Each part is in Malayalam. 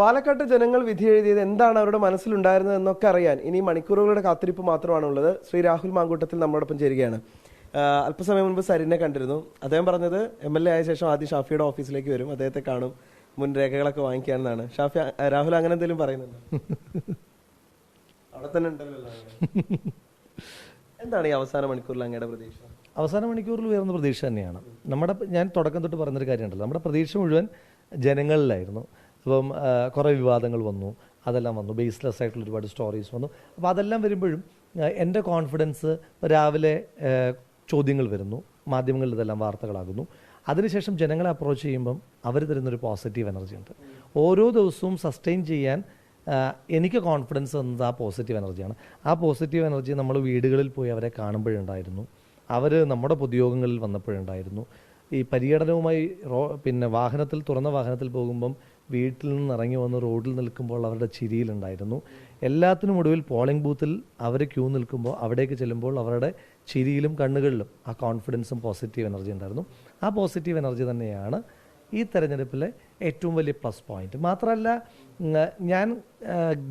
പാലക്കാട്ട് ജനങ്ങൾ വിധി എഴുതിയത് എന്താണ് അവരുടെ മനസ്സിലുണ്ടായിരുന്നത് എന്നൊക്കെ അറിയാൻ ഇനി മണിക്കൂറുകളുടെ കാത്തിരിപ്പ് മാത്രമാണുള്ളത്. ശ്രീ രാഹുൽ മാങ്കൂട്ടത്തിൽ നമ്മളോടൊപ്പം ചേരുകയാണ്. അല്പസമയം മുൻപ് സരിനെ കണ്ടിരുന്നു. അദ്ദേഹം പറഞ്ഞത് എം എൽ എ ആയ ശേഷം ആദ്യം ഷാഫിയുടെ ഓഫീസിലേക്ക് വരും. അദ്ദേഹത്തെ കാണും മുൻ രേഖകളൊക്കെ വാങ്ങിക്കാനെന്നാണ്. ഷാഫി രാഹുൽ അങ്ങനെ എന്തെങ്കിലും പറയുന്നുണ്ടോ? അവിടെ തന്നെ ഉണ്ടല്ലോ എന്താണ് ഈ അവസാന മണിക്കൂറിൽ അങ്ങയുടെ പ്രതീക്ഷ? അവസാന മണിക്കൂറിൽ ഉയർന്ന പ്രതീക്ഷ തന്നെയാണ്. നമ്മുടെ ഞാൻ തുടക്കം തൊട്ട് പറഞ്ഞൊരു കാര്യമുണ്ടല്ലോ. നമ്മുടെ പ്രതീക്ഷ മുഴുവൻ ജനങ്ങളിലായിരുന്നു. അപ്പം കുറേ വിവാദങ്ങൾ വന്നു. അതെല്ലാം വന്നു. ബേസ്ലെസ് ആയിട്ടുള്ള ഒരുപാട് സ്റ്റോറീസ് വന്നു. അപ്പോൾ അതെല്ലാം വരുമ്പോഴും എന്റെ കോൺഫിഡൻസ് രാവിലെ ചോദ്യങ്ങൾ വരുന്നു. മാധ്യമങ്ങളിൽ ഇതെല്ലാം വാർത്തകളാകുന്നു. അതിനുശേഷം ജനങ്ങളെ അപ്രോച്ച് ചെയ്യുമ്പം അവർ തരുന്നൊരു പോസിറ്റീവ് എനർജി ഉണ്ട്. ഓരോ ദിവസവും സസ്റ്റെയിൻ ചെയ്യാൻ എനിക്ക് കോൺഫിഡൻസ് തന്നത് ആ പോസിറ്റീവ് എനർജിയാണ് ആ പോസിറ്റീവ് എനർജി നമ്മൾ വീടുകളിൽ പോയി അവരെ കാണുമ്പോഴുണ്ടായിരുന്നു. അവർ നമ്മുടെ പൊതുയോഗങ്ങളിൽ വന്നപ്പോഴുണ്ടായിരുന്നു. ഈ പര്യടനവുമായി റോ പിന്നെ വാഹനത്തിൽ തുറന്ന വാഹനത്തിൽ പോകുമ്പം വീട്ടിൽ നിന്ന് ഇറങ്ങി വന്ന് റോഡിൽ നിൽക്കുമ്പോൾ അവരുടെ ചിരിയിലുണ്ടായിരുന്നു. എല്ലാത്തിനും ഒടുവിൽ പോളിംഗ് ബൂത്തിൽ അവർ ക്യൂ നിൽക്കുമ്പോൾ അവിടേക്ക് ചെല്ലുമ്പോൾ അവരുടെ ചിരിയിലും കണ്ണുകളിലും ആ കോൺഫിഡൻസും പോസിറ്റീവ് എനർജി ഉണ്ടായിരുന്നു. ആ പോസിറ്റീവ് എനർജി തന്നെയാണ് ഈ തെരഞ്ഞെടുപ്പിലെ ഏറ്റവും വലിയ പ്ലസ് പോയിന്റ് മാത്രമല്ല ഞാൻ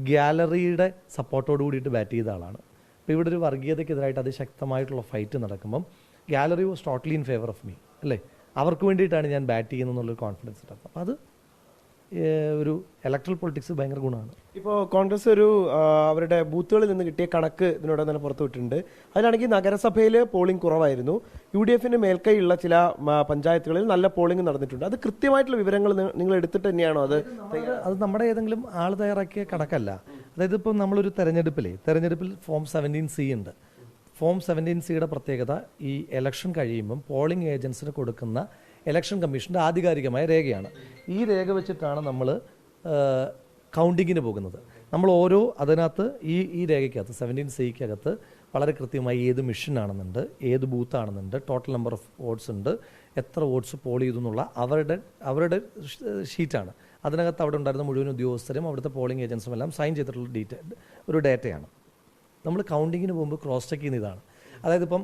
ഗ്യാലറിയുടെ സപ്പോർട്ടോട് കൂടിയിട്ട് ബാറ്റ് ചെയ്ത ആളാണ്. അപ്പോൾ ഇവിടെ ഒരു വർഗീയതയ്ക്കെതിരായിട്ട് അതിശക്തമായിട്ടുള്ള fight നടക്കുമ്പം gallery was totally in favour of me അല്ലേ? അവർക്ക് വേണ്ടിയിട്ടാണ് ഞാൻ ബാറ്റ് ചെയ്യുന്നതെന്നുള്ളൊരു കോൺഫിഡൻസ് ഉണ്ടായിരുന്നു അപ്പോൾ അത് ഒരു ഇലക്ട്രൽ പൊളിറ്റിക്സ് ഭയങ്കര ഗുണമാണ്. ഇപ്പോൾ കോൺഗ്രസ് ഒരു അവരുടെ ബൂത്തുകളിൽ നിന്ന് കിട്ടിയ കണക്ക് ഇതിനോട് തന്നെ പുറത്തുവിട്ടിട്ടുണ്ട് അതിലാണെങ്കിൽ നഗരസഭയിൽ പോളിംഗ് കുറവായിരുന്നു. യു ഡി എഫിന് മേൽക്കൈയുള്ള ചില പഞ്ചായത്തുകളിൽ നല്ല പോളിംഗ് നടന്നിട്ടുണ്ട്. അത് കൃത്യമായിട്ടുള്ള വിവരങ്ങൾ നിങ്ങൾ എടുത്തിട്ട് തന്നെയാണോ അത് അത് നമ്മുടെ ഏതെങ്കിലും ആൾ തയ്യാറാക്കിയ കണക്കല്ല. അതായത് ഇപ്പം നമ്മളൊരു തെരഞ്ഞെടുപ്പിലെ തെരഞ്ഞെടുപ്പിൽ ഫോം സെവന്റീൻ സി ഉണ്ട്. ഫോം സെവന്റീൻ സിയുടെ പ്രത്യേകത ഈ ഇലക്ഷൻ കഴിയുമ്പം പോളിംഗ് ഏജൻസിന് കൊടുക്കുന്ന ഇലക്ഷൻ കമ്മീഷന്റെ ആധികാരികമായ രേഖയാണ്. ഈ രേഖ വെച്ചിട്ടാണ് നമ്മൾ കൗണ്ടിങ്ങിന് പോകുന്നത്. നമ്മൾ ഓരോ അതിനകത്ത് ഈ ഈ രേഖയ്ക്കകത്ത് സെവന്റീൻ സിക്കകത്ത് വളരെ കൃത്യമായി ഏത് മിഷനാണെന്നുണ്ട് ഏത് ബൂത്ത് ആണെന്നുണ്ട് ടോട്ടൽ നമ്പർ ഓഫ് വോട്ട്സ് ഉണ്ട് എത്ര വോട്ട്സ് പോൾ ചെയ്തു എന്നുള്ള അവരുടെ അവരുടെ ഷീറ്റാണ്. അതിനകത്ത് അവിടെ ഉണ്ടായിരുന്ന മുഴുവൻ ഉദ്യോഗസ്ഥരും അവിടുത്തെ പോളിംഗ് ഏജൻസും എല്ലാം സൈൻ ചെയ്തിട്ടുള്ള ഡീറ്റെയിൽ ഒരു ഡേറ്റയാണ് നമ്മൾ കൗണ്ടിങ്ങിന് പോകുമ്പോൾ ക്രോസ് ചെക്ക് ചെയ്യുന്ന ഇതാണ്. അതായത് ഇപ്പം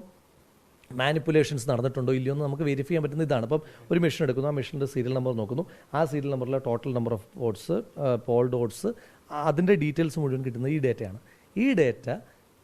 മാനിപ്പുലേഷൻസ് നടന്നിട്ടുണ്ടോ ഇല്ലയോ എന്ന് നമുക്ക് വെരിഫൈ ചെയ്യാൻ പറ്റുന്ന ഇതാണ്. അപ്പം ഒരു മെഷീൻ എടുക്കുന്നു ആ മെഷീന്റെ സീരിയൽ നമ്പർ നോക്കുന്നു. ആ സീരിയൽ നമ്പറിലെ total number of votes poll dots അതിന്റെ ഡീറ്റെയിൽസ് മുഴുവൻ കിട്ടുന്നത് ഈ ഡേറ്റയാണ് ഈ ഡേറ്റ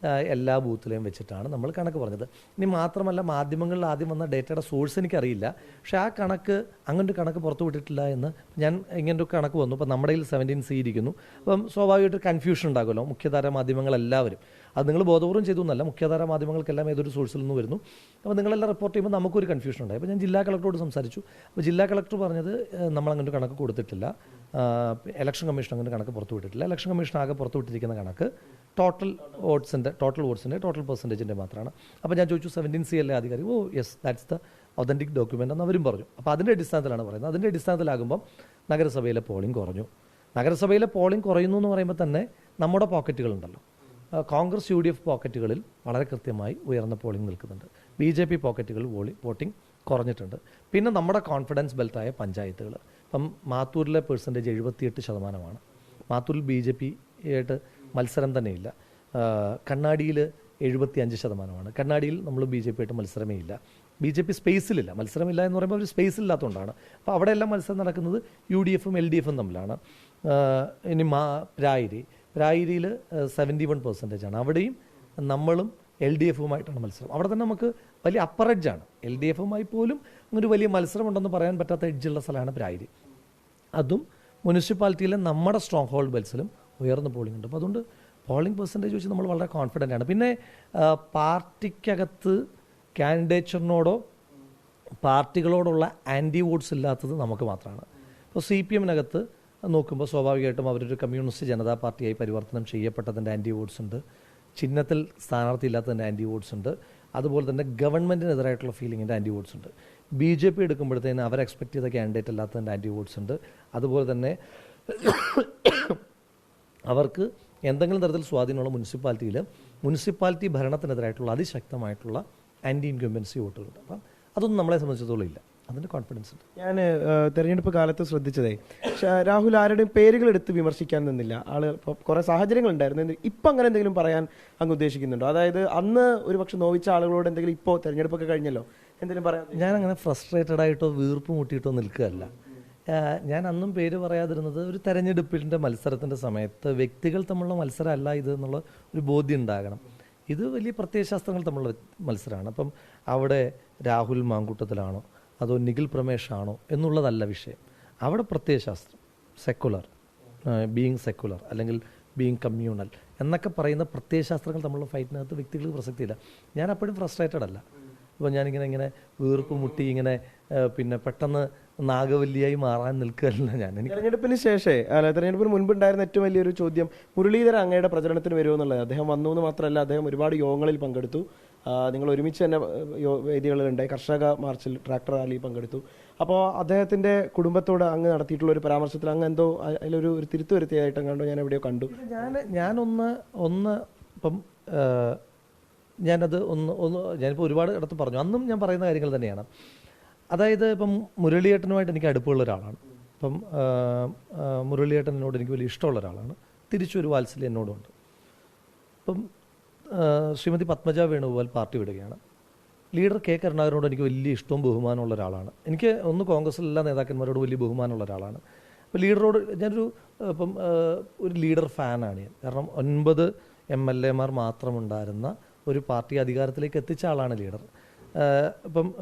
എല്ലാ ബൂത്തിലെയും വെച്ചിട്ടാണ് നമ്മൾ കണക്ക് പറഞ്ഞത്. ഇനി മാത്രമല്ല മാധ്യമങ്ങളിൽ ആദ്യം വന്ന ഡേറ്റയുടെ സോഴ്സ് എനിക്കറിയില്ല. പക്ഷേ ആ കണക്ക് അങ്ങനൊരു കണക്ക് പുറത്തു വിട്ടിട്ടില്ല എന്ന് ഞാൻ ഇങ്ങനൊരു കണക്ക് വന്നു. അപ്പോൾ നമ്മുടെ കയ്യിൽ സെവന്റീൻ സി ഇരിക്കുന്നു. അപ്പം സ്വാഭാവികമായിട്ട് കൺഫ്യൂഷൻ ഉണ്ടാകുമല്ലോ. മുഖ്യധാര മാധ്യമങ്ങളെല്ലാവരും അത് നിങ്ങൾ ബോധപൂർവം ചെയ്തു എന്നല്ല. മുഖ്യധാര മാധ്യമങ്ങൾക്കെല്ലാം ഏതൊരു സോഴ്സിൽ നിന്ന് വരുന്നു. അപ്പോൾ നിങ്ങളെല്ലാം റിപ്പോർട്ട് ചെയ്യുമ്പോൾ നമുക്കൊരു കൺഫ്യൂഷൻ ഉണ്ടായി. അപ്പോൾ ഞാൻ ജില്ലാ കളക്ടറോട് സംസാരിച്ചു. അപ്പോൾ ജില്ലാ കളക്ടർ പറഞ്ഞത് നമ്മൾ അങ്ങനൊരു കണക്ക് കൊടുത്തിട്ടില്ല. ഇലക്ഷൻ കമ്മീഷൻ അങ്ങനെ കണക്ക് പുറത്തുവിട്ടിട്ടില്ല ഇലക്ഷൻ കമ്മീഷൻ ആകെ പുറത്തുവിട്ടിരിക്കുന്ന കണക്ക് ടോട്ടൽ വോട്ട്സിന്റെ ടോട്ടൽ വോട്ട്സിന്റെ ടോട്ടൽ പെർസെന്റേജിന്റെ മാത്രമാണ് അപ്പോൾ ഞാൻ ചോദിച്ചു സെവന്റീൻ സി അല്ലേ അധികാരി ഓ yes that's the authentic document എന്ന് അവരും പറഞ്ഞു. അപ്പോൾ അതിന്റെ അടിസ്ഥാനത്തിലാണ് പറയുന്നത്. അതിന്റെ അടിസ്ഥാനത്തിലാകുമ്പം നഗരസഭയിലെ പോളിംഗ് കുറഞ്ഞു. നഗരസഭയിലെ പോളിംഗ് കുറയുന്നു എന്ന് പറയുമ്പോൾ തന്നെ നമ്മുടെ പോക്കറ്റുകളുണ്ടല്ലോ കോൺഗ്രസ് യു ഡി എഫ് പോക്കറ്റുകളിൽ വളരെ കൃത്യമായി ഉയർന്ന പോളിംഗ് നിൽക്കുന്നുണ്ട്. ബി ജെ പി പോക്കറ്റുകൾ വോളി വോട്ടിംഗ് കുറഞ്ഞിട്ടുണ്ട്. പിന്നെ നമ്മുടെ കോൺഫിഡൻസ് ബെൽറ്റായ പഞ്ചായത്തുകൾ ഇപ്പം മാത്തൂരിലെ പെർസെന്റേജ് എഴുപത്തിയെട്ട് ശതമാനമാണ്. മാത്തൂരിൽ ബി ജെ പി ആയിട്ട് മത്സരം തന്നെയില്ല. കണ്ണാടിയിൽ എഴുപത്തി അഞ്ച് ശതമാനമാണ്. കണ്ണാടിയിൽ നമ്മൾ ബി ജെ പി ആയിട്ട് മത്സരമേ ഇല്ല. ബി ജെ പി സ്പേസിലില്ല. മത്സരമില്ല എന്ന് പറയുമ്പോൾ ഒരു സ്പേസ് ഇല്ലാത്തതുകൊണ്ടാണ് അപ്പോൾ അവിടെ എല്ലാം മത്സരം നടക്കുന്നത് യു ഡി എഫും എൽ ഡി എഫും തമ്മിലാണ്. ഇനി മാ രായിരി. രായിരിയിൽ സെവന്റി വൺ പെർസെന്റേജ് ആണ്. അവിടെയും നമ്മളും എൽ ഡി എഫുമായിട്ടാണ് മത്സരം. അവിടെ തന്നെ നമുക്ക് വലിയ അപ്പർ എഡ്ജാണ് എൽ ഡി എഫുമായി പോലും അങ്ങനെ വലിയ മത്സരം ഉണ്ടെന്ന് പറയാൻ പറ്റാത്ത എഡ്ജുള്ള സ്ഥലമാണ് പ്രായിരി അതും മുനിസിപ്പാലിറ്റിയിലെ നമ്മുടെ സ്ട്രോങ് ഹോൾഡ് ബെൽസിലും ഉയർന്ന പോളിംഗ് ഉണ്ട്. അപ്പോൾ അതുകൊണ്ട് പോളിംഗ് പെർസെന്റേജ് വെച്ച് നമ്മൾ വളരെ കോൺഫിഡന്റ് ആണ്. പിന്നെ പാർട്ടിക്കകത്ത് കാൻഡിഡേച്ചറിനോടോ പാർട്ടികളോടുള്ള ആന്റി വോട്ട്സ് ഇല്ലാത്തത് നമുക്ക് മാത്രമാണ്. ഇപ്പോൾ സി പി എമ്മിനകത്ത് നോക്കുമ്പോൾ സ്വാഭാവികമായിട്ടും അവരൊരു കമ്മ്യൂണിസ്റ്റ് ജനതാ പാർട്ടിയായി പരിവർത്തനം ചെയ്യപ്പെട്ടതിന്റെ ആന്റി വോട്ട്സ് ഉണ്ട്. ചിഹ്നത്തിൽ സ്ഥാനാർത്ഥി ഇല്ലാത്തതിന്റെ ആന്റി വോട്ട്സ് ഉണ്ട്. അതുപോലെ തന്നെ ഗവൺമെന്റിനെതിരായിട്ടുള്ള ഫീലിങ്ങിന്റെ ആന്റി വോട്ട്സ് ഉണ്ട്. ബി ജെ പി എടുക്കുമ്പോഴത്തേന് അവർ എക്സ്പെക്ട് ചെയ്ത കാൻഡിഡേറ്റ് അല്ലാത്തതിന്റെ ആന്റി വോട്ട്സ് ഉണ്ട്. അതുപോലെ തന്നെ അവർക്ക് എന്തെങ്കിലും തരത്തിൽ സ്വാധീനമുള്ള മുനിസിപ്പാലിറ്റിയിൽ മുനിസിപ്പാലിറ്റി ഭരണത്തിനെതിരായിട്ടുള്ള അതിശക്തമായിട്ടുള്ള ആന്റി ഇൻകംബൻസി വോട്ടുകളുണ്ട്. അപ്പം അതൊന്നും നമ്മളെ സംബന്ധിച്ചിടത്തോളം ഇല്ല. അതിന്റെ കോൺഫിഡൻസ് ഉണ്ട്. ഞാൻ തെരഞ്ഞെടുപ്പ് കാലത്ത് ശ്രദ്ധിച്ചതേ രാഹുൽ ആരുടെയും പേരുകൾ എടുത്ത് വിമർശിക്കാൻ നിന്നില്ല. ഇപ്പോൾ കുറേ സാഹചര്യങ്ങൾ ഉണ്ടായിരുന്നു. ഇപ്പം അങ്ങനെ എന്തെങ്കിലും പറയാൻ അങ്ങ് ഉദ്ദേശിക്കുന്നുണ്ടോ? അതായത് അന്ന് ഒരു പക്ഷെ നോവിച്ച ആളുകളോട് എന്തെങ്കിലും ഇപ്പോൾ തെരഞ്ഞെടുപ്പൊക്കെ കഴിഞ്ഞല്ലോ എന്തെങ്കിലും പറയാം ഞാൻ അങ്ങനെ ഫ്രസ്ട്രേറ്റഡ് ആയിട്ടോ വീർപ്പ് മുട്ടിയിട്ടോ നിൽക്കുകയല്ല. ഞാൻ അന്നും പേര് പറയാതിരുന്നത് ഒരു തെരഞ്ഞെടുപ്പിന്റെ മത്സരത്തിന്റെ സമയത്ത് വ്യക്തികൾ തമ്മിലുള്ള മത്സരമല്ല ഇത് എന്നുള്ള ഒരു ബോധ്യം ഉണ്ടാകണം. ഇത് വലിയ പ്രത്യയശാസ്ത്രങ്ങൾ തമ്മിലുള്ള മത്സരമാണ്. അപ്പം അവിടെ രാഹുൽ മാങ്കൂട്ടത്തിലാണോ? അതോ നിഖിൽ പ്രമേഷാണോ? എന്നുള്ളതല്ല വിഷയം. അവിടെ പ്രത്യയശാസ്ത്രം സെക്കുലർ ബീയിങ് സെക്കുലർ അല്ലെങ്കിൽ ബീയിങ് കമ്മ്യൂണൽ എന്നൊക്കെ പറയുന്ന പ്രത്യയശാസ്ത്രങ്ങൾ തമ്മിലുള്ള ഫൈറ്റിനകത്ത് വ്യക്തികൾക്ക് പ്രസക്തിയില്ല. ഞാൻ അപ്പോഴും ഫ്രസ്ട്രേറ്റഡ് അല്ല. അപ്പോൾ ഞാനിങ്ങനെ ഇങ്ങനെ വീർപ്പ് മുട്ടി ഇങ്ങനെ പിന്നെ പെട്ടെന്ന് നാഗവല്ലിയായി മാറാൻ നിൽക്കുകയല്ല ഞാൻ. എനിക്ക് തെരഞ്ഞെടുപ്പിന് ശേഷേ അല്ല തെരഞ്ഞെടുപ്പിന് മുൻപുണ്ടായിരുന്ന ഏറ്റവും വലിയൊരു ചോദ്യം മുരളീധര അങ്ങയുടെ പ്രചരണത്തിന് വരുമോ എന്നുള്ളത്. അദ്ദേഹം വന്നു എന്ന് മാത്രമല്ല അദ്ദേഹം ഒരുപാട് യോഗങ്ങളിൽ പങ്കെടുത്തു. നിങ്ങൾ ഒരുമിച്ച് തന്നെ വേദികളിലുണ്ടായി കർഷക മാർച്ചിൽ ട്രാക്ടർ റാലി പങ്കെടുത്തു. അപ്പോൾ അദ്ദേഹത്തിന്റെ കുടുംബത്തോട് അങ്ങ് നടത്തിയിട്ടുള്ള ഒരു പരാമർശത്തിൽ അങ്ങ് എന്തോ അതിലൊരു ഒരു തിരുത്തു വരുത്തിയതായിട്ട് കണ്ടോ? ഞാൻ എവിടെയോ കണ്ടു. ഞാൻ ഞാനൊന്ന് ഒന്ന് ഇപ്പം ഞാനത് ഒന്ന് ഒന്ന് ഞാനിപ്പോൾ ഒരുപാട് ഇടത്ത് പറഞ്ഞു. അന്നും ഞാൻ പറയുന്ന കാര്യങ്ങൾ തന്നെയാണ്. അതായത് ഇപ്പം മുരളിയേട്ടനുമായിട്ട് എനിക്ക് അടുപ്പമുള്ള ഒരാളാണ്. ഇപ്പം മുരളിയേട്ടനോട് എനിക്ക് വലിയ ഇഷ്ടമുള്ള ഒരാളാണ്. തിരിച്ചൊരു വാത്സല്യം എന്നോടുണ്ട്. ഇപ്പം ശ്രീമതി പത്മജ വേണുഗോപാൽ പാർട്ടി വിടുകയാണ്. ലീഡർ കെ കരുണാകരനോട് എനിക്ക് വലിയ ഇഷ്ടവും ബഹുമാനമുള്ള ഒരാളാണ്. എനിക്ക് ഒന്ന് കോൺഗ്രസ്സിലെല്ലാ നേതാക്കന്മാരോട് വലിയ ബഹുമാനമുള്ള ഒരാളാണ്. അപ്പോൾ ലീഡറോട് ഞാനൊരു ഇപ്പം ഒരു ലീഡർ ഫാനാണ് ഞാൻ. കാരണം ഒൻപത് എം എൽ എമാർ മാത്രമുണ്ടായിരുന്ന ഒരു പാർട്ടി അധികാരത്തിലേക്ക് എത്തിച്ച ആളാണ് ലീഡർ. ഇപ്പം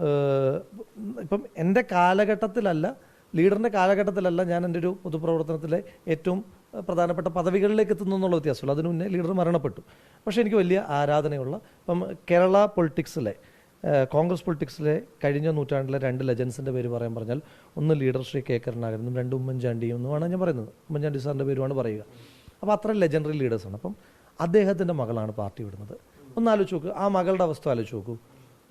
ഇപ്പം എന്റെ കാലഘട്ടത്തിലല്ല ലീഡറിന്റെ കാലഘട്ടത്തിലല്ല ഞാൻ എന്റെ ഒരു പൊതുപ്രവർത്തനത്തിലെ ഏറ്റവും പ്രധാനപ്പെട്ട പദവികളിലേക്ക് എത്തുന്നു എന്നുള്ള വ്യത്യാസമുള്ളൂ. അതിനു മുന്നേ ലീഡർ മരണപ്പെട്ടു. പക്ഷേ എനിക്ക് വലിയ ആരാധനയുള്ള ഇപ്പം കേരള പൊളിറ്റിക്സിലെ കോൺഗ്രസ് പൊളിറ്റിക്സിലെ കഴിഞ്ഞ നൂറ്റാണ്ടിലെ രണ്ട് ലെജൻസിന്റെ പേര് പറയാൻ പറഞ്ഞാൽ ഒന്ന് ലീഡർ ശ്രീ കെ കരുണാകരനും രണ്ട് ഉമ്മൻചാണ്ടിയും എന്നുമാണ് ഞാൻ പറയുന്നത്. ഉമ്മൻചാണ്ടി സാറിന്റെ പേരുമാണ് പറയുക. അപ്പോൾ അത്ര ലെജൻഡറി ലീഡേഴ്സാണ്. അപ്പം അദ്ദേഹത്തിന്റെ മകളാണ് പാർട്ടി വിടുന്നത്. ഒന്ന് ആലോചിച്ച് നോക്കൂ. ആ മകളുടെ അവസ്ഥ ആലോചിച്ച് നോക്കൂ.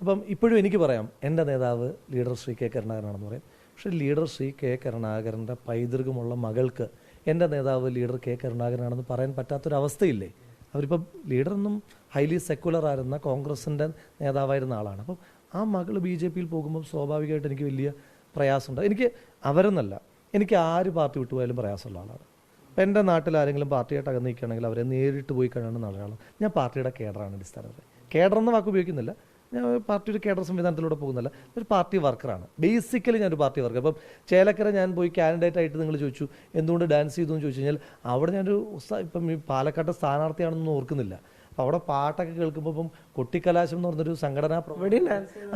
അപ്പം ഇപ്പോഴും എനിക്ക് പറയാം എന്റെ നേതാവ് ലീഡർ ശ്രീ കെ കരുണാകരനാണെന്ന് പറയും. പക്ഷേ ലീഡർ ശ്രീ കെ കരുണാകരന്റെ പൈതൃകമുള്ള മകൾക്ക് എന്റെ നേതാവ് ലീഡർ കെ കരുണാകരനാണെന്ന് പറയാൻ പറ്റാത്തൊരവസ്ഥയില്ലേ? അവരിപ്പം ലീഡറൊന്നും ഹൈലി സെക്കുലർ ആയിരുന്ന കോൺഗ്രസിന്റെ നേതാവായിരുന്ന ആളാണ്. അപ്പം ആ മകൾ ബി ജെ പിയിൽ പോകുമ്പോൾ സ്വാഭാവികമായിട്ട് എനിക്ക് വലിയ പ്രയാസമുണ്ട്. എനിക്ക് അവരെന്നല്ല എനിക്ക് ആര് പാർട്ടി വിട്ടുപോയാലും പ്രയാസമുള്ള ആളാണ്. ഇപ്പം എന്റെ നാട്ടിൽ ആരെങ്കിലും പാർട്ടിയായിട്ട് അകന്ന് നിൽക്കുകയാണെങ്കിൽ അവരെ നേരിട്ട് പോയി കഴിയണമെന്ന ആളാണ്. ഞാൻ പാർട്ടിയുടെ കേഡറാണ് അടിസ്ഥാനത്തിൽ കേഡർ എന്ന വാക്ക് ഉപയോഗിക്കുന്നില്ല. ഞാൻ പാർട്ടി ഒരു കേഡർ സംവിധാനത്തിലൂടെ പോകുന്നില്ല ഒരു പാർട്ടി വർക്കറാണ്. ബേസിക്കലി ഞാനൊരു പാർട്ടി വർക്കർ അപ്പം ചേലക്കര ഞാൻ പോയി കാൻഡിഡേറ്റ് ആയിട്ട് നിങ്ങൾ ചോദിച്ചു എന്തുകൊണ്ട് ഡാൻസ് ചെയ്തു എന്ന് ചോദിച്ചു കഴിഞ്ഞാൽ അവിടെ ഞാനൊരു ഇപ്പം ഈ പാലക്കാട്ടെ സ്ഥാനാർത്ഥിയാണെന്നൊന്നും ഓർക്കുന്നില്ല. അപ്പം അവിടെ പാട്ടൊക്കെ കേൾക്കുമ്പോൾ ഇപ്പം കൊട്ടിക്കലാശം എന്ന് പറഞ്ഞൊരു സംഘടനാ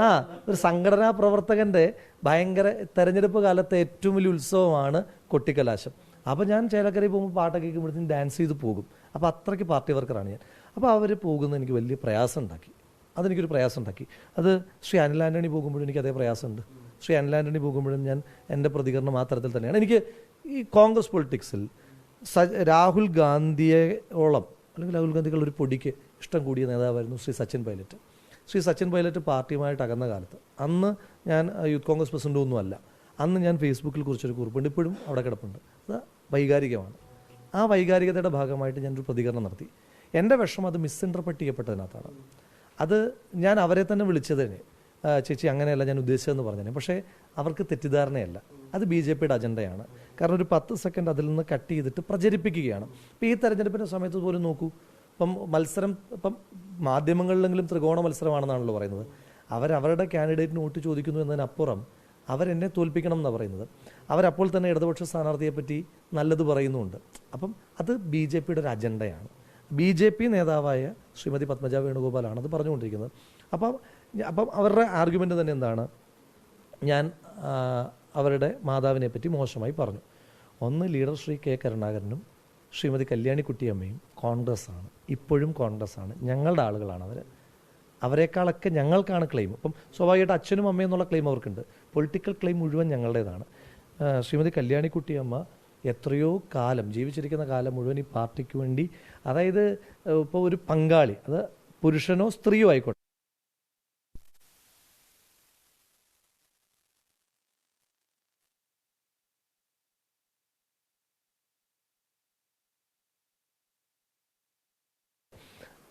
ആ ഒരു സംഘടനാ പ്രവർത്തകന്റെ ഭയങ്കര തെരഞ്ഞെടുപ്പ് കാലത്തെ ഏറ്റവും വലിയ ഉത്സവമാണ് കൊട്ടിക്കലാശം. അപ്പോൾ ഞാൻ ചേലക്കരയിൽ പോകുമ്പോൾ പാട്ടൊക്കെ കേൾക്കുമ്പോഴത്തേക്കും ഡാൻസ് ചെയ്ത് പോകും. അപ്പോൾ അത്രയ്ക്ക് പാർട്ടി വർക്കറാണ് ഞാൻ. അപ്പോൾ അവർ പോകുന്നത് എനിക്ക് വലിയ പ്രയാസം ഉണ്ടാക്കി. അതെനിക്കൊരു പ്രയാസം ഉണ്ടാക്കി അത് ശ്രീ അനിൽ ആന്റണി പോകുമ്പോഴും എനിക്ക് അതേ പ്രയാസമുണ്ട്. ശ്രീ അനിൽ ആന്റണി പോകുമ്പോഴും ഞാൻ എന്റെ പ്രതികരണം ആ തരത്തിൽ തന്നെയാണ്. എനിക്ക് ഈ കോൺഗ്രസ് പൊളിറ്റിക്സിൽ രാഹുൽ ഗാന്ധിയോളം അല്ലെങ്കിൽ രാഹുൽ ഗാന്ധിക്കുള്ള ഒരു പൊടിക്ക് ഇഷ്ടം കൂടിയ നേതാവായിരുന്നു ശ്രീ സച്ചിൻ പൈലറ്റ്. ശ്രീ സച്ചിൻ പൈലറ്റ് പാർട്ടിയുമായിട്ട് അകന്ന കാലത്ത് അന്ന് ഞാൻ യൂത്ത് കോൺഗ്രസ് പ്രസിഡന്റ് ഒന്നുമല്ല അന്ന് ഞാൻ ഫേസ്ബുക്കിൽ കുറിച്ചൊരു കുറിപ്പുണ്ട്. ഇപ്പോഴും അവിടെ കിടപ്പുണ്ട്. അത് വൈകാരികമാണ്. ആ വൈകാരികതയുടെ ഭാഗമായിട്ട് ഞാനൊരു പ്രതികരണം നടത്തി. എന്റെ വിഷമം അത് മിസ്ഇന്റർപ്രറ്റ് ചെയ്യപ്പെട്ടതിനകത്താണ്. അത് ഞാൻ അവരെ തന്നെ വിളിച്ചത് ചേച്ചി അങ്ങനെയല്ല ഞാൻ ഉദ്ദേശിച്ചതെന്ന് പറഞ്ഞു പക്ഷേ അവർക്ക് തെറ്റിദ്ധാരണയല്ല. അത് ബി ജെ പിയുടെ അജണ്ടയാണ്. കാരണം ഒരു പത്ത് സെക്കൻഡ് അതിൽ നിന്ന് കട്ട് ചെയ്തിട്ട് പ്രചരിപ്പിക്കുകയാണ്. ഇപ്പം ഈ തെരഞ്ഞെടുപ്പിന്റെ സമയത്ത് പോലും നോക്കൂ. ഇപ്പം മത്സരം ഇപ്പം മാധ്യമങ്ങളിലെങ്കിലും ത്രികോണ മത്സരമാണെന്നാണല്ലോ പറയുന്നത്. അവരവരുടെ കാൻഡിഡേറ്റിന് വോട്ട് ചോദിക്കുന്നു എന്നതിനപ്പുറം അവരെന്നെ തോൽപ്പിക്കണം എന്നാണ് പറയുന്നത്. അവരപ്പോൾ തന്നെ ഇടതുപക്ഷ സ്ഥാനാർത്ഥിയെപ്പറ്റി നല്ലത് പറയുന്നുമുണ്ട് അപ്പം അത് ബി ജെ പിയുടെ ഒരു അജണ്ടയാണ്. ബി ജെ പി നേതാവായ ശ്രീമതി പത്മജ വേണുഗോപാലാണ് അത് പറഞ്ഞുകൊണ്ടിരിക്കുന്നത്. അപ്പം അപ്പം അവരുടെ ആർഗ്യുമെന്റ് തന്നെ എന്താണ്? ഞാൻ അവരുടെ മാതാവിനെ പറ്റി മോശമായി പറഞ്ഞു. ഒന്ന് ലീഡർ ശ്രീ കെ കരുണാകരനും ശ്രീമതി കല്യാണിക്കുട്ടിയമ്മയും കോൺഗ്രസ് ആണ് ഇപ്പോഴും കോൺഗ്രസ് ആണ് ഞങ്ങളുടെ ആളുകളാണ് അവർ അവരെക്കാളൊക്കെ ഞങ്ങൾക്കാണ് ക്ലെയിം. അപ്പം സ്വാഭാവികമായിട്ട് അച്ഛനും അമ്മയും എന്നുള്ള ക്ലെയിം അവർക്കുണ്ട്. പൊളിറ്റിക്കൽ ക്ലെയിം മുഴുവൻ ഞങ്ങളുടേതാണ്. ശ്രീമതി കല്യാണിക്കുട്ടിയമ്മ എത്രയോ കാലം ജീവിച്ചിരിക്കുന്ന കാലം മുഴുവൻ ഈ പാർട്ടിക്ക് വേണ്ടി അതായത് ഇപ്പോൾ ഒരു പങ്കാളി അത് പുരുഷനോ സ്ത്രീയോ ആയിക്കോട്ടെ.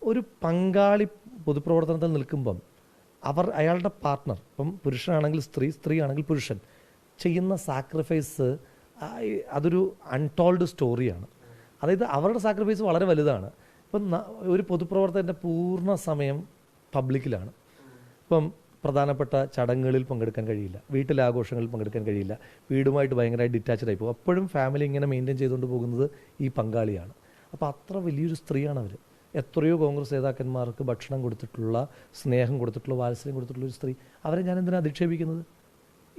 ഒരു പങ്കാളി പൊതുപ്രവർത്തനത്തിൽ നിൽക്കുമ്പം അവർ അയാളുടെ പാർട്ട്ണർ ഇപ്പം പുരുഷനാണെങ്കിൽ സ്ത്രീ സ്ത്രീ ആണെങ്കിൽ പുരുഷൻ ചെയ്യുന്ന സാക്രിഫൈസ് അതൊരു അൺടോൾഡ് സ്റ്റോറിയാണ് അതായത് അവരുടെ സാക്രിഫൈസ് വളരെ വലുതാണ്. ഇപ്പം ഒരു പൊതുപ്രവർത്തകന്റെ പൂർണ സമയം പബ്ലിക്കിലാണ് ഇപ്പം പ്രധാനപ്പെട്ട ചടങ്ങുകളിൽ പങ്കെടുക്കാൻ കഴിയില്ല. വീട്ടിലെ ആഘോഷങ്ങളിൽ പങ്കെടുക്കാൻ കഴിയില്ല. വീടുമായിട്ട് ഭയങ്കരമായി ഡിറ്റാച്ച്ഡ് ആയി പോകും അപ്പോഴും ഫാമിലി ഇങ്ങനെ മെയിന്റെയിൻ ചെയ്തുകൊണ്ട് പോകുന്നത് ഈ പങ്കാളിയാണ്. അപ്പോൾ അത്ര വലിയൊരു സ്ത്രീയാണ് അവർ എത്രയോ കോൺഗ്രസ് നേതാക്കന്മാർക്ക് ഭക്ഷണം കൊടുത്തിട്ടുള്ള സ്നേഹം കൊടുത്തിട്ടുള്ള വാത്സല്യം കൊടുത്തിട്ടുള്ള ഒരു സ്ത്രീ. അവരെ ഞാൻ എന്തിനാണ് അധിക്ഷേപിക്കുന്നത്?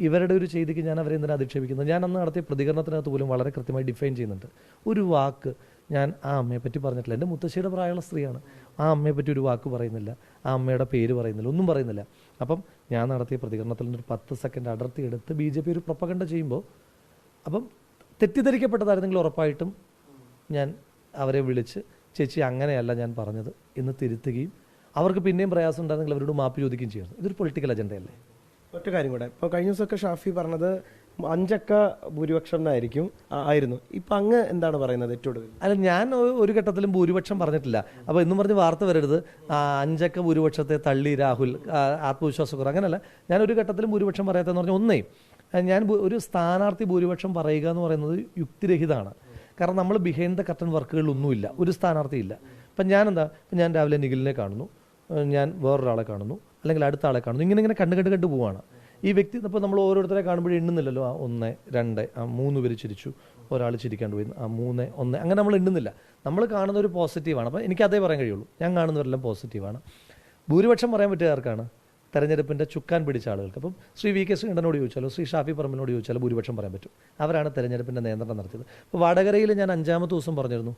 ഇവരുടെ ഒരു ചെയ്തിക്ക് ഞാൻ അവരെ എന്തിനാണ് അധിക്ഷേപിക്കുന്നത്? ഞാൻ അന്ന് നടത്തിയ പ്രതികരണത്തിനകത്ത് പോലും വളരെ കൃത്യമായി ഡിഫൈൻ ചെയ്യുന്നുണ്ട്. ഒരു വാക്ക് ഞാൻ ആ അമ്മയെ പറ്റി പറഞ്ഞിട്ടില്ല. എന്റെ മുത്തശ്ശിയുടെ പ്രായമുള്ള സ്ത്രീയാണ്. ആ അമ്മയെ പറ്റി ഒരു വാക്ക് പറയുന്നില്ല. ആ അമ്മയുടെ പേര് പറയുന്നില്ല. ഒന്നും പറയുന്നില്ല. അപ്പം ഞാൻ നടത്തിയ പ്രതികരണത്തിൽ നിന്ന് ഒരു പത്ത് സെക്കൻഡ് അടർത്തി എടുത്ത് ബി ജെ പി ഒരു പ്രൊപ്പകണ്ട ചെയ്യുമ്പോൾ അപ്പം തെറ്റിദ്ധരിക്കപ്പെട്ടതായിരുന്നെങ്കിൽ ഉറപ്പായിട്ടും ഞാൻ അവരെ വിളിച്ച് ചേച്ചി അങ്ങനെയല്ല ഞാൻ പറഞ്ഞത് എന്ന് തിരുത്തുകയും അവർക്ക് പിന്നെയും പ്രയാസം ഉണ്ടായിരുന്നെങ്കിൽ അവരോട് മാപ്പ് ചോദിക്കുകയും ചെയ്യുന്നത് ഇതൊരു പൊളിറ്റിക്കൽ അജണ്ടയല്ലേ ഒറ്റ കാര്യം കൂടെ. ഇപ്പോൾ കഴിഞ്ഞ ദിവസമൊക്കെ ഷാഫി പറഞ്ഞത് അഞ്ചക്ക ഭൂരിപക്ഷം എന്നായിരിക്കും. ആയിരുന്നു. ഇപ്പം അങ്ങ് എന്താണ് പറയുന്നത് ഏറ്റവും? അല്ല ഞാൻ ഒരു ഘട്ടത്തിലും ഭൂരിപക്ഷം പറഞ്ഞിട്ടില്ല. അപ്പോൾ എന്നും പറഞ്ഞ് വാർത്ത വരരുത്. അഞ്ചക്ക ഭൂരിപക്ഷത്തെ തള്ളി രാഹുൽ ആത്മവിശ്വാസക്കുറ ആത്മവിശ്വാസക്കുറവ് അങ്ങനെയല്ല ഞാൻ ഒരു ഘട്ടത്തിലും ഭൂരിപക്ഷം പറയാത്തതെന്ന് പറഞ്ഞാൽ ഒന്നേ ഞാൻ ഒരു സ്ഥാനാർത്ഥി ഭൂരിപക്ഷം പറയുക എന്ന് പറയുന്നത് യുക്തിരഹിതമാണ്. കാരണം നമ്മൾ ബിഹൈൻഡ് ദ കർട്ടൻ വർക്കുകളിലൊന്നുമില്ല ഒരു സ്ഥാനാർത്ഥിയില്ല. ഇപ്പം ഞാൻ എന്താ ഞാൻ രാവിലെ നിഖിലിനെ കാണുന്നു. ഞാൻ വേറൊരാളെ കാണുന്നു. അല്ലെങ്കിൽ അടുത്ത ആളെ കാണുന്നു. ഇങ്ങനെ ഇങ്ങനെ കണ്ട് കണ്ട് കണ്ട് പോവാണ്. ഈ വ്യക്തി ഇപ്പോൾ നമ്മൾ ഓരോരുത്തരെ കാണുമ്പോൾ എണ്ണുന്നില്ലല്ലോ. ആ ഒന്ന് രണ്ട് ആ മൂന്ന് പേര് ചിരിച്ചു. ഒരാൾ ചിരിക്കാണ്ട് പോയി. ആ മൂന്ന് ഒന്ന്. അങ്ങനെ നമ്മൾ എണ്ണുന്നില്ല. നമ്മൾ കാണുന്ന ഒരു പോസിറ്റീവാണ് അപ്പോൾ എനിക്ക് അതേ പറയാൻ കഴിയുള്ളൂ. ഞാൻ കാണുന്നവരെല്ലാം പോസിറ്റീവാണ് ഭൂരിപക്ഷം പറയാൻ പറ്റിയ ആർക്കാണ്? തെരഞ്ഞെടുപ്പിന്റെ ചുക്കാൻ പിടിച്ച ആളുകൾക്ക്. അപ്പം ശ്രീ വി കെ ശ്രീകണ്ഠനോട് ചോദിച്ചാലോ ശ്രീ ഷാഫി പറമ്പിനോട് ചോദിച്ചാലോ ഭൂരിപക്ഷം പറയാൻ പറ്റും. അവരാണ് തെരഞ്ഞെടുപ്പിന്റെ നിയന്ത്രണം നടത്തിയത്. അപ്പോൾ വടകരയിൽ ഞാൻ അഞ്ചാമത്തെ ദിവസം പറഞ്ഞിരുന്നു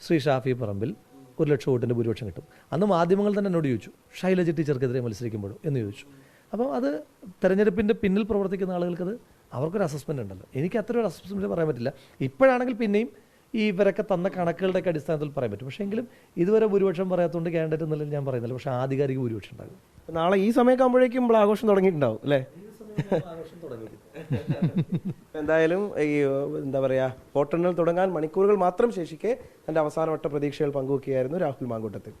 ശ്രീ ഷാഫി പറമ്പിൽ ഒരു ലക്ഷം വോട്ടിന്റെ ഭൂരിപക്ഷം കിട്ടും. അന്ന് മാധ്യമങ്ങൾ തന്നെ എന്നോട് ചോദിച്ചു ഷൈലജ ടീച്ചർക്കെതിരെ മത്സരിക്കുമ്പോഴും? എന്ന് ചോദിച്ചു. അപ്പം അത് തെരഞ്ഞെടുപ്പിന്റെ പിന്നിൽ പ്രവർത്തിക്കുന്ന ആളുകൾക്കത് അവർക്കൊരു അസസ്മെന്റ് ഉണ്ടല്ലോ. എനിക്ക് അത്ര ഒരു അസസ്മെന്റ് പറയാൻ പറ്റില്ല. ഇപ്പോഴാണെങ്കിൽ പിന്നെയും ഈ ഇവരൊക്കെ തന്ന കണക്കുകളുടെയൊക്കെ അടിസ്ഥാനത്തിൽ പറയാൻ പറ്റും. പക്ഷേ എങ്കിലും ഇതുവരെ ഭൂരിപക്ഷം പറയാത്തതുകൊണ്ട് ക്യാൻഡിഡേറ്റ് എന്നല്ല ഞാൻ പറയുന്നില്ല. പക്ഷേ ആധികാരിക ഭൂരിപക്ഷം ഉണ്ടാകും. നാളെ ഈ സമയമൊക്കെ ആകുമ്പോഴേക്കും ആഘോഷം തുടങ്ങിയിട്ടുണ്ടാവും അല്ലേ? എന്തായാലും ഈ എന്താ പറയാ വോട്ടെണ്ണൽ തുടങ്ങാൻ മണിക്കൂറുകൾ മാത്രം ശേഷിക്കെ തന്റെ അവസാനവട്ട പ്രതീക്ഷകൾ പങ്കുവെക്കുകയായിരുന്നു രാഹുൽ മാങ്കൂട്ടത്തിൽ.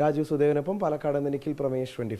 രാജു സുദേവനൊപ്പം പാലക്കാട് നിഖിൽ പ്രമേഷ് ട്വന്റി